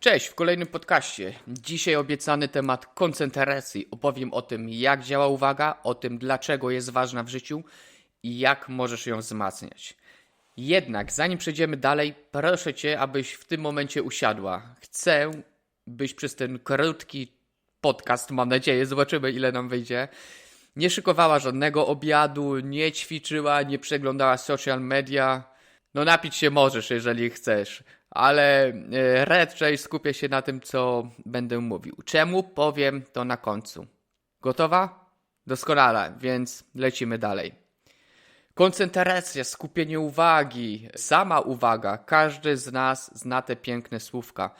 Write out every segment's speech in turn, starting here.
Cześć, w kolejnym podcaście. Dzisiaj obiecany temat koncentracji. Opowiem o tym, jak działa uwaga, o tym, dlaczego jest ważna w życiu i jak możesz ją wzmacniać. Jednak, zanim przejdziemy dalej, proszę Cię, abyś w tym momencie usiadła. Chcę, byś przez ten krótki podcast, mam nadzieję, zobaczymy ile nam wyjdzie, nie szykowała żadnego obiadu, nie ćwiczyła, nie przeglądała social media. No napić się możesz, jeżeli chcesz, ale e, raczej skupię się na tym, co będę mówił. Czemu? Powiem to na końcu. Gotowa? Doskonale, więc lecimy dalej. Koncentracja, skupienie uwagi, sama uwaga. Każdy z nas zna te piękne słówka,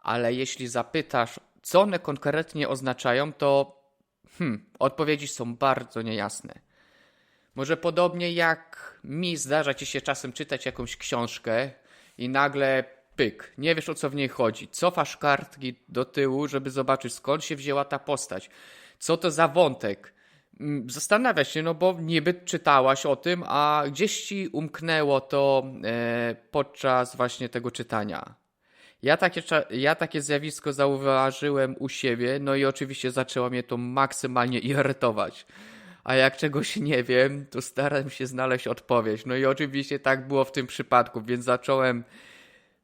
ale jeśli zapytasz, co one konkretnie oznaczają, to hmm, odpowiedzi są bardzo niejasne. Może podobnie jak mi zdarza ci się czasem czytać jakąś książkę i nagle pyk, nie wiesz o co w niej chodzi. Cofasz kartki do tyłu, żeby zobaczyć skąd się wzięła ta postać. Co to za wątek? Mm, Zastanawiasz się, no bo niby czytałaś o tym, a gdzieś ci umknęło to e, podczas właśnie tego czytania. Ja takie, ja takie zjawisko zauważyłem u siebie, no i oczywiście zaczęło mnie to maksymalnie irytować. A jak czegoś nie wiem, to staram się znaleźć odpowiedź. No i oczywiście tak było w tym przypadku, więc zacząłem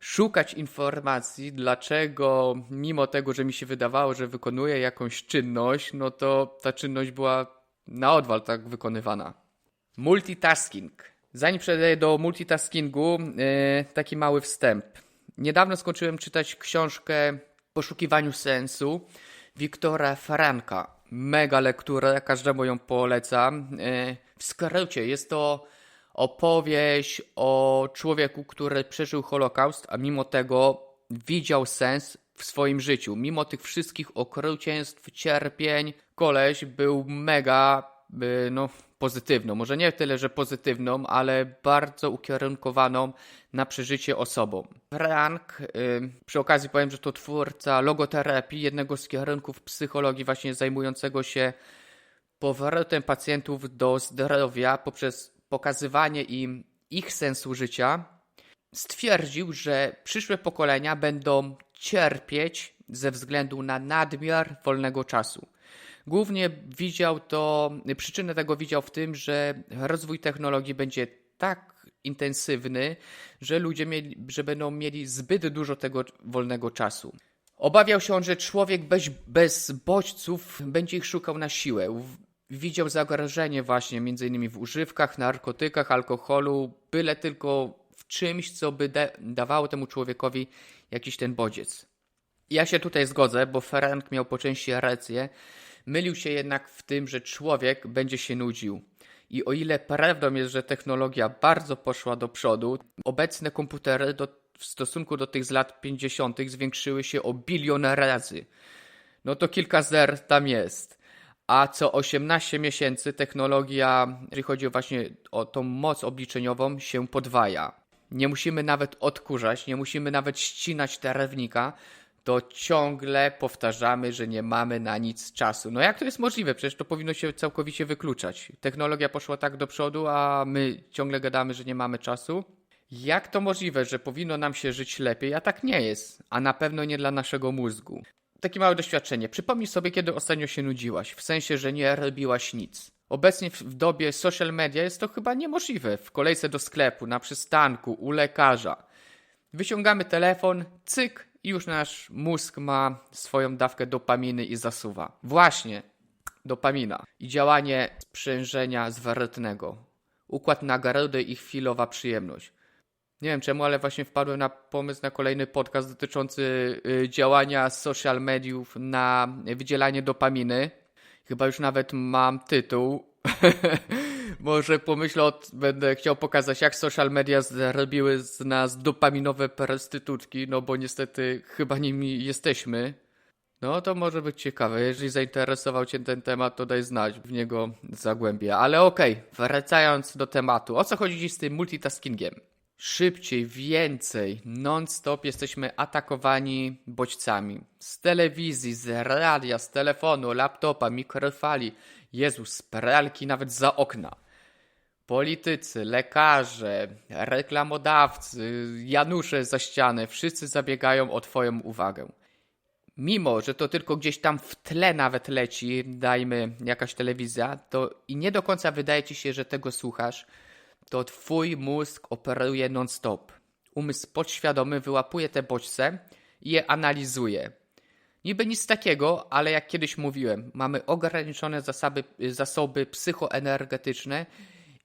szukać informacji, dlaczego mimo tego, że mi się wydawało, że wykonuję jakąś czynność, no to ta czynność była na odwal tak wykonywana. Multitasking. Zanim przejdę do multitaskingu, yy, taki mały wstęp. Niedawno skończyłem czytać książkę Poszukiwaniu sensu Wiktora Franka. Mega lektura, każdemu ją polecam. Yy, W skrócie jest to opowieść o człowieku, który przeżył Holokaust, a mimo tego widział sens w swoim życiu. Mimo tych wszystkich okrucieństw, cierpień, koleś był mega, y, no, pozytywną. Może nie tyle, że pozytywną, ale bardzo ukierunkowaną na przeżycie osobą. Frank, y, przy okazji powiem, że to twórca logoterapii, jednego z kierunków psychologii właśnie zajmującego się powrotem pacjentów do zdrowia poprzez pokazywanie im ich sensu życia, stwierdził, że przyszłe pokolenia będą cierpieć ze względu na nadmiar wolnego czasu. Głównie widział to, przyczynę tego widział w tym, że rozwój technologii będzie tak intensywny, że ludzie mieli, że będą mieli zbyt dużo tego wolnego czasu. Obawiał się on, że człowiek bez, bez bodźców będzie ich szukał na siłę. Widział zagrożenie właśnie między innymi w używkach, narkotykach, alkoholu, byle tylko w czymś, co by da- dawało temu człowiekowi jakiś ten bodziec. Ja się tutaj zgodzę, bo Frank miał po części rację. Mylił się jednak w tym, że człowiek będzie się nudził. I o ile prawdą jest, że technologia bardzo poszła do przodu, obecne komputery do, w stosunku do tych z lat 50. zwiększyły się o bilion razy. No to kilka zer tam jest. A co 18 miesięcy technologia, jeżeli chodzi właśnie o tą moc obliczeniową, się podwaja. Nie musimy nawet odkurzać, nie musimy nawet ścinać terewnika, to ciągle powtarzamy, że nie mamy na nic czasu. No jak to jest możliwe? Przecież to powinno się całkowicie wykluczać. Technologia poszła tak do przodu, a my ciągle gadamy, że nie mamy czasu. Jak to możliwe, że powinno nam się żyć lepiej, a tak nie jest, a na pewno nie dla naszego mózgu? Takie małe doświadczenie. Przypomnij sobie, kiedy ostatnio się nudziłaś, w sensie, że nie robiłaś nic. Obecnie w- dobie social media jest to chyba niemożliwe. W kolejce do sklepu, na przystanku, u lekarza. Wyciągamy telefon, cyk, i już nasz mózg ma swoją dawkę dopaminy i zasuwa. Właśnie, dopamina. I działanie sprzężenia zwrotnego. Układ nagrody i chwilowa przyjemność. Nie wiem czemu, ale właśnie wpadłem na pomysł na kolejny podcast dotyczący y, działania social mediów na wydzielanie dopaminy. Chyba już nawet mam tytuł. Może pomyślę, będę chciał pokazać, jak social media zrobiły z nas dopaminowe prostytutki, no bo niestety chyba nimi jesteśmy. No to może być ciekawe. Jeżeli zainteresował Cię ten temat, to daj znać, w niego zagłębię. Ale okej, wracając do tematu. O co chodzi dziś z tym multitaskingiem? Szybciej, więcej, non-stop jesteśmy atakowani bodźcami. Z telewizji, z radia, z telefonu, laptopa, mikrofali. Jezus, z pralki, nawet za okna. Politycy, lekarze, reklamodawcy, Janusze za ścianę, wszyscy zabiegają o Twoją uwagę. Mimo, że to tylko gdzieś tam w tle nawet leci, dajmy jakaś telewizja, to i nie do końca wydaje Ci się, że tego słuchasz, to Twój mózg operuje non-stop. Umysł podświadomy wyłapuje te bodźce i je analizuje. Niby nic takiego, ale jak kiedyś mówiłem, mamy ograniczone zasoby, zasoby psychoenergetyczne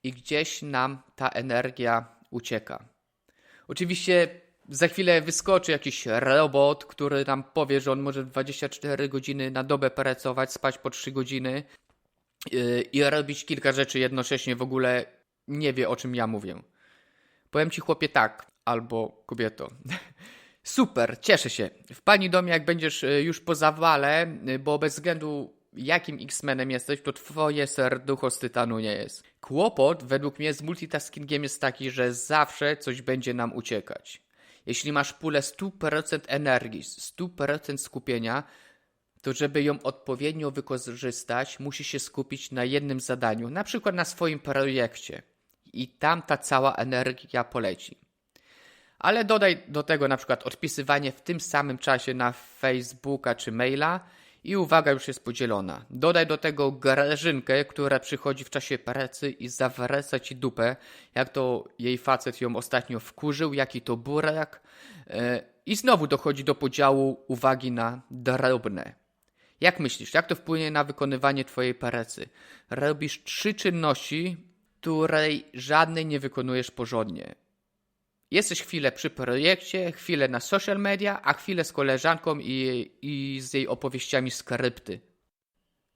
i gdzieś nam ta energia ucieka. Oczywiście za chwilę wyskoczy jakiś robot, który nam powie, że on może 24 godziny na dobę pracować, spać po 3 godziny yy, i robić kilka rzeczy jednocześnie, w ogóle nie wie o czym ja mówię. Powiem ci chłopie tak, albo kobieto. Super, cieszę się. W pani domie, jak będziesz y, już po zawale, y, bo bez względu jakim X-Menem jesteś, to twoje serducho z tytanu nie jest. Kłopot według mnie z multitaskingiem jest taki, że zawsze coś będzie nam uciekać. Jeśli masz pulę 100% energii, 100% skupienia, to żeby ją odpowiednio wykorzystać, musisz się skupić na jednym zadaniu, na przykład na swoim projekcie. I tam ta cała energia poleci. Ale dodaj do tego na przykład odpisywanie w tym samym czasie na Facebooka czy maila i uwaga już jest podzielona. Dodaj do tego grażynkę, która przychodzi w czasie pracy i zawraca ci dupę, jak to jej facet ją ostatnio wkurzył, jaki to burak. E, I znowu dochodzi do podziału uwagi na drobne. Jak myślisz, jak to wpłynie na wykonywanie twojej pracy? Robisz trzy czynności, której żadnej nie wykonujesz porządnie. Jesteś chwilę przy projekcie, chwilę na social media, a chwilę z koleżanką i, i z jej opowieściami z.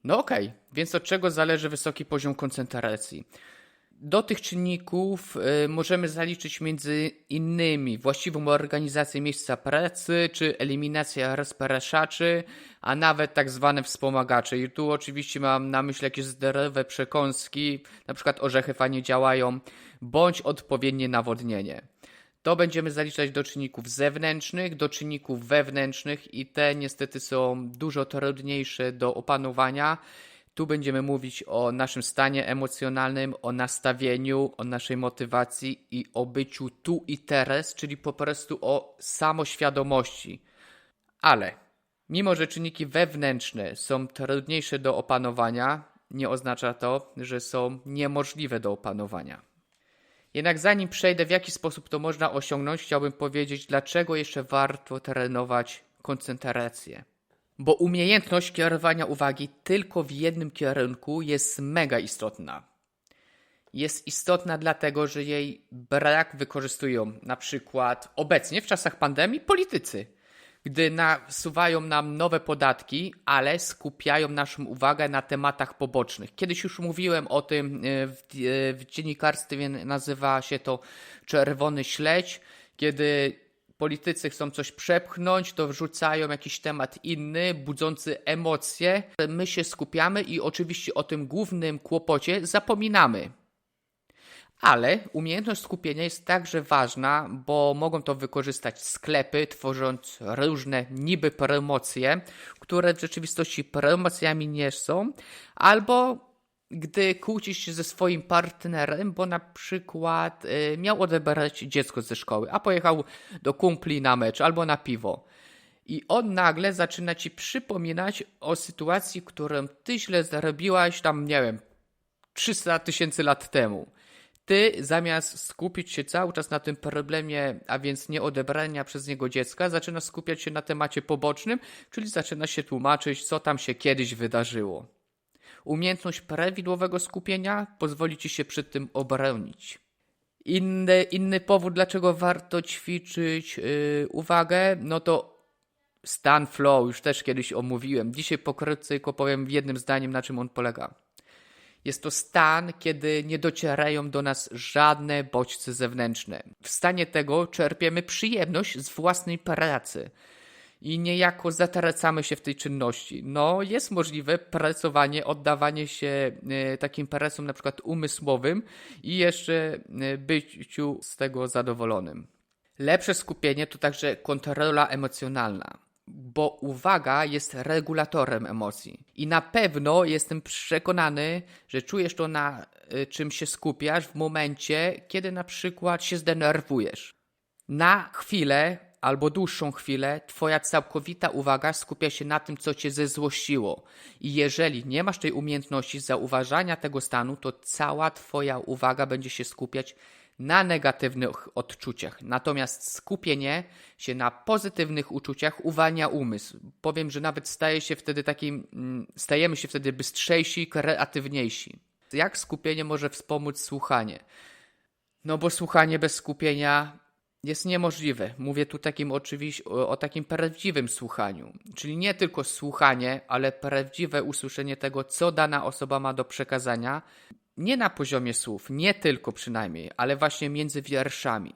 No okej, okay. więc od czego zależy wysoki poziom koncentracji? Do tych czynników y, możemy zaliczyć między innymi właściwą organizację miejsca pracy, czy eliminację rozpraszaczy, a nawet tak zwane wspomagacze. I tu oczywiście mam na myśli jakieś zdrowe przekąski, na przykład orzechy fajnie działają, bądź odpowiednie nawodnienie. To będziemy zaliczać do czynników zewnętrznych, do czynników wewnętrznych i te niestety są dużo trudniejsze do opanowania. Tu będziemy mówić o naszym stanie emocjonalnym, o nastawieniu, o naszej motywacji i o byciu tu i teraz, czyli po prostu o samoświadomości. Ale mimo, że czynniki wewnętrzne są trudniejsze do opanowania, nie oznacza to, że są niemożliwe do opanowania. Jednak zanim przejdę, w jaki sposób to można osiągnąć, chciałbym powiedzieć, dlaczego jeszcze warto trenować koncentrację. Bo umiejętność kierowania uwagi tylko w jednym kierunku jest mega istotna. Jest istotna dlatego, że jej brak wykorzystują na przykład obecnie w czasach pandemii politycy gdy nasuwają nam nowe podatki, ale skupiają naszą uwagę na tematach pobocznych. Kiedyś już mówiłem o tym e, w, e, w dziennikarstwie, nazywa się to czerwony śledź, kiedy politycy chcą coś przepchnąć, to wrzucają jakiś temat inny, budzący emocje. My się skupiamy i oczywiście o tym głównym kłopocie zapominamy. Ale umiejętność skupienia jest także ważna, bo mogą to wykorzystać sklepy, tworząc różne niby promocje, które w rzeczywistości promocjami nie są, albo gdy kłócisz się ze swoim partnerem, bo na przykład y, miał odebrać dziecko ze szkoły, a pojechał do kumpli na mecz albo na piwo. I on nagle zaczyna ci przypominać o sytuacji, którą ty źle zrobiłaś tam, nie wiem, 300 tysięcy lat temu. Ty zamiast skupić się cały czas na tym problemie, a więc nie odebrania przez niego dziecka, zaczynasz skupiać się na temacie pobocznym, czyli zaczyna się tłumaczyć, co tam się kiedyś wydarzyło. Umiejętność prawidłowego skupienia pozwoli ci się przed tym obronić. Inny, inny powód, dlaczego warto ćwiczyć yy, uwagę, no to stan flow, już też kiedyś omówiłem. Dzisiaj pokrótce tylko powiem jednym zdaniem, na czym on polega. Jest to stan, kiedy nie docierają do nas żadne bodźce zewnętrzne. W stanie tego czerpiemy przyjemność z własnej pracy i niejako zatracamy się w tej czynności. No, jest możliwe pracowanie, oddawanie się e, takim prasom na przykład umysłowym i jeszcze e, byciu z tego zadowolonym. Lepsze skupienie to także kontrola emocjonalna bo uwaga jest regulatorem emocji. I na pewno jestem przekonany, że czujesz to na y, czym się skupiasz w momencie, kiedy na przykład się zdenerwujesz. Na chwilę albo dłuższą chwilę Twoja całkowita uwaga skupia się na tym, co Cię zezłościło. I jeżeli nie masz tej umiejętności zauważania tego stanu, to cała Twoja uwaga będzie się skupiać na negatywnych odczuciach. Natomiast skupienie się na pozytywnych uczuciach uwalnia umysł. Powiem, że nawet staje się wtedy takim, mm, stajemy się wtedy bystrzejsi, kreatywniejsi. Jak skupienie może wspomóc słuchanie? No bo słuchanie bez skupienia jest niemożliwe. Mówię tu takim oczywiście o, o takim prawdziwym słuchaniu. Czyli nie tylko słuchanie, ale prawdziwe usłyszenie tego, co dana osoba ma do przekazania. Nie na poziomie słów, nie tylko przynajmniej, ale właśnie między wierszami.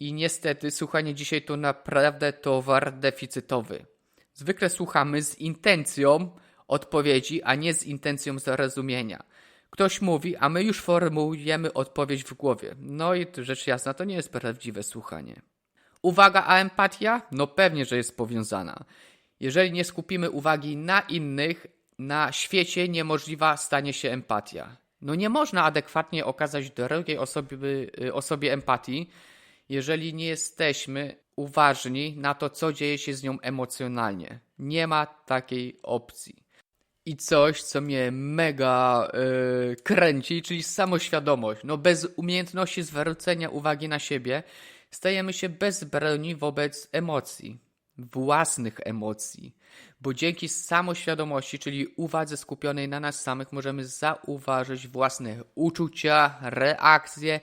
I niestety słuchanie dzisiaj to naprawdę towar deficytowy. Zwykle słuchamy z intencją odpowiedzi, a nie z intencją zrozumienia. Ktoś mówi, a my już formułujemy odpowiedź w głowie. No i rzecz jasna, to nie jest prawdziwe słuchanie. Uwaga, a empatia? No pewnie, że jest powiązana. Jeżeli nie skupimy uwagi na innych, na świecie niemożliwa stanie się empatia. No nie można adekwatnie okazać drugiej osobie, y, osobie empatii, jeżeli nie jesteśmy uważni na to, co dzieje się z nią emocjonalnie. Nie ma takiej opcji i coś, co mnie mega yy, kręci, czyli samoświadomość. No bez umiejętności zwrócenia uwagi na siebie stajemy się bezbronni wobec emocji, własnych emocji. Bo dzięki samoświadomości, czyli uwadze skupionej na nas samych, możemy zauważyć własne uczucia, reakcje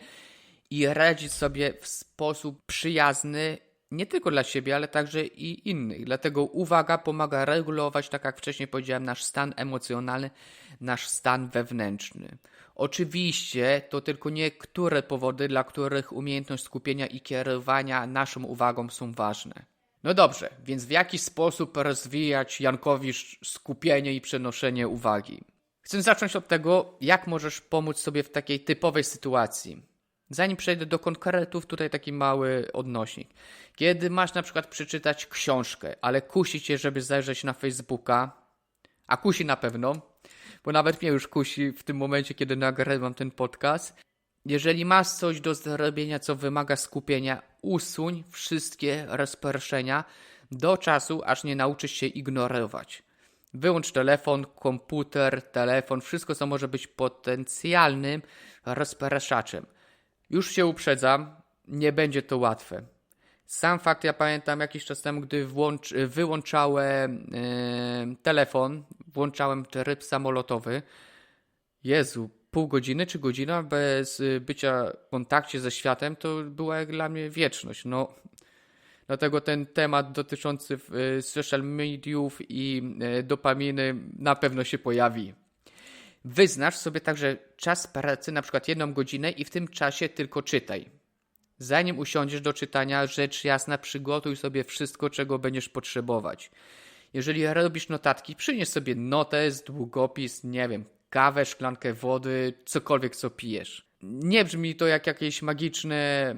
i radzić sobie w sposób przyjazny nie tylko dla siebie, ale także i innych. Dlatego uwaga pomaga regulować, tak jak wcześniej powiedziałem, nasz stan emocjonalny, nasz stan wewnętrzny. Oczywiście to tylko niektóre powody, dla których umiejętność skupienia i kierowania naszą uwagą są ważne. No dobrze, więc w jaki sposób rozwijać Jankowi skupienie i przenoszenie uwagi? Chcę zacząć od tego, jak możesz pomóc sobie w takiej typowej sytuacji. Zanim przejdę do konkretów, tutaj taki mały odnośnik. Kiedy masz na przykład przeczytać książkę, ale kusi cię, żeby zajrzeć na Facebooka, a kusi na pewno, bo nawet mnie już kusi w tym momencie, kiedy nagrywam ten podcast. Jeżeli masz coś do zrobienia, co wymaga skupienia, usuń wszystkie rozproszenia do czasu, aż nie nauczysz się ignorować. Wyłącz telefon, komputer, telefon, wszystko, co może być potencjalnym rozpraszaczem. Już się uprzedzam, nie będzie to łatwe. Sam fakt, ja pamiętam jakiś czas temu, gdy włącz, wyłączałem yy, telefon, włączałem tryb samolotowy. Jezu, pół godziny czy godzina bez bycia w kontakcie ze światem to była jak dla mnie wieczność. No, dlatego ten temat dotyczący yy, social mediów i yy, dopaminy na pewno się pojawi. Wyznacz sobie także czas pracy, na przykład jedną godzinę i w tym czasie tylko czytaj. Zanim usiądziesz do czytania, rzecz jasna, przygotuj sobie wszystko, czego będziesz potrzebować. Jeżeli robisz notatki, przynieś sobie notę, długopis, nie wiem, kawę, szklankę wody, cokolwiek co pijesz. Nie brzmi to jak jakieś magiczne,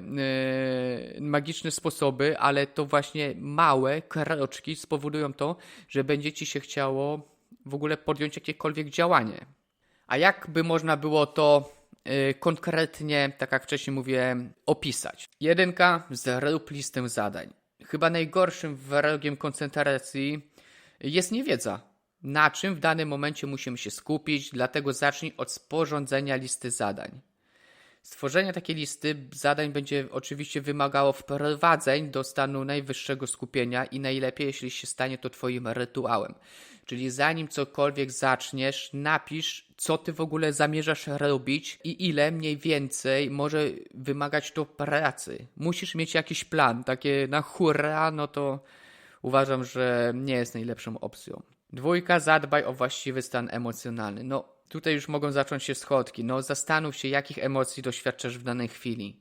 yy, magiczne sposoby, ale to właśnie małe kroczki spowodują to, że będzie ci się chciało w ogóle podjąć jakiekolwiek działanie. A jak by można było to yy, konkretnie, tak jak wcześniej mówiłem, opisać? Jedynka, zrób listę zadań. Chyba najgorszym wrogiem koncentracji jest niewiedza. Na czym w danym momencie musimy się skupić, dlatego zacznij od sporządzenia listy zadań. Stworzenie takiej listy zadań będzie oczywiście wymagało wprowadzeń do stanu najwyższego skupienia i najlepiej, jeśli się stanie to Twoim rytuałem. Czyli zanim cokolwiek zaczniesz, napisz, co Ty w ogóle zamierzasz robić i ile mniej więcej może wymagać to pracy. Musisz mieć jakiś plan, takie na hura, no to uważam, że nie jest najlepszą opcją. Dwójka, zadbaj o właściwy stan emocjonalny. No, tutaj już mogą zacząć się schodki. No, zastanów się, jakich emocji doświadczasz w danej chwili.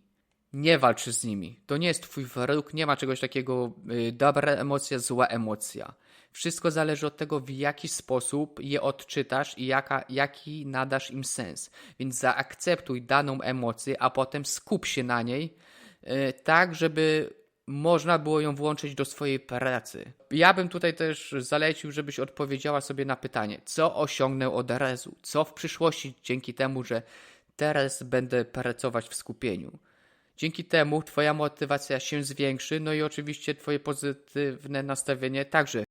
Nie walcz z nimi. To nie jest twój wróg, nie ma czegoś takiego y, dobra emocja, zła emocja. Wszystko zależy od tego, w jaki sposób je odczytasz i jaka, jaki nadasz im sens. Więc zaakceptuj daną emocję, a potem skup się na niej, y, tak żeby można było ją włączyć do swojej pracy. Ja bym tutaj też zalecił, żebyś odpowiedziała sobie na pytanie, co osiągnę od Rezu, co w przyszłości dzięki temu, że teraz będę pracować w skupieniu. Dzięki temu Twoja motywacja się zwiększy, no i oczywiście Twoje pozytywne nastawienie także